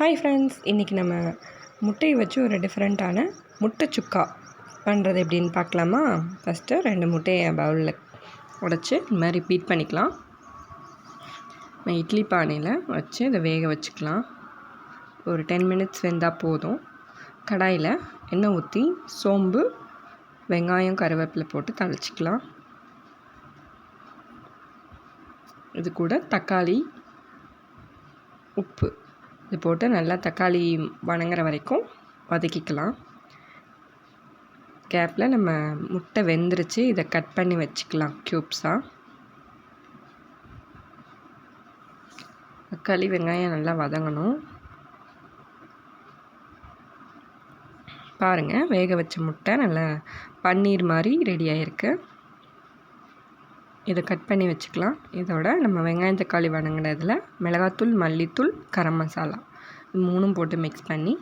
Hi friends இன்றைக்கி நம்ம முட்டையை வச்சு ஒரு டிஃப்ரெண்ட்டான முட்டை சுக்கா பண்ணுறது எப்படின்னு பார்க்கலாமா? ஃபஸ்ட்டு ரெண்டு முட்டையை பவுலில் உடச்சி இந்த மாதிரி பீட் பண்ணிக்கலாம். நம்ம இட்லி பானையில் வச்சு இதை வேக வச்சுக்கலாம். ஒரு டென் மினிட்ஸ் வெந்தால் போதும். கடாயில் எண்ணெய் ஊற்றி சோம்பு வெங்காயம் கருவேப்பிலை போட்டு தளிச்சிக்கலாம். இது கூட தக்காளி உப்பு. இது போட்டு நல்லா தக்காளி வணங்குற வரைக்கும் வதக்கிக்கலாம். கேப்பில் நம்ம முட்டை வெந்துருச்சு இதை கட் பண்ணி வச்சுக்கலாம் க்யூப்ஸாக தக்காளி வெங்காயம் நல்லா வதங்கணும். பாருங்கள் வேக வச்ச முட்டை நல்லா பன்னீர் மாதிரி ரெடி ஆகிருக்கு இதை கட் பண்ணி வச்சுக்கலாம். இதோட நம்ம வெங்காயம் தக்காளி வணங்கினதில் மிளகாத்தூள் மல்லித்தூள் கரம் மசாலா. இது மூணும் போட்டு மிக்ஸ் பண்ணி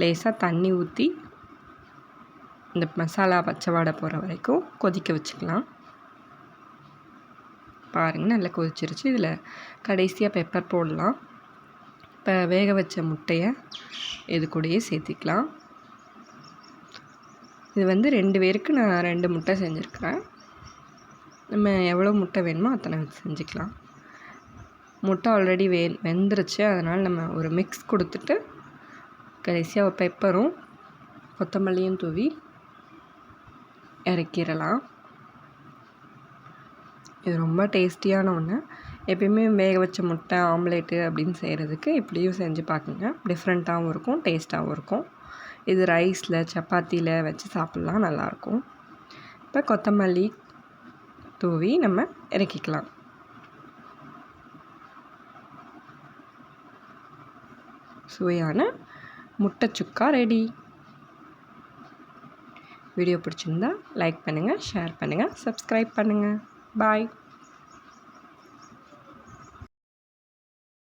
லேசாக தண்ணி ஊற்றி இந்த மசாலா பச்சை வாடை போகிற வரைக்கும் கொதிக்க வச்சுக்கலாம். பாருங்கள் நல்லா கொதிச்சிருச்சு. இதில் கடைசியாக பெப்பர் போடலாம். இப்போ வேக வச்ச முட்டையை இது கூடயே சேர்த்திக்கலாம். இது வந்து ரெண்டு பேருக்கு நான் ரெண்டு முட்டை செஞ்சுருக்கிறேன். நம்ம எவ்வளோ முட்டை வேணுமோ அத்தனை செஞ்சுக்கலாம். முட்டை ஆல்ரெடி வே வெந்துருச்சு. அதனால் நம்ம ஒரு மிக்ஸ் கொடுத்துட்டு கடைசியாக பெப்பரும் கொத்தமல்லியும் தூவி இறக்கிடலாம். இது ரொம்ப டேஸ்டியான ஒன்று எப்பயுமே வேக வச்ச முட்டை ஆம்லேட்டு அப்படின்னு செய்கிறதுக்கு இப்படியும் செஞ்சு பார்க்குங்க டிஃப்ரெண்ட்டாகவும் இருக்கும் டேஸ்ட்டாகவும் இருக்கும். இது ரைஸில் சப்பாத்தியில் வச்சு சாப்பிட்லாம் நல்லாயிருக்கும் இப்போ கொத்தமல்லி தூவி நம்ம இறக்கிக்கலாம். சுவையான முட்டை சுக்கா ரெடி வீடியோ பிடிச்சிருந்தா லைக் பண்ணுங்கள் ஷேர் பண்ணுங்கள் சப்ஸ்கிரைப் பண்ணுங்கள் பாய்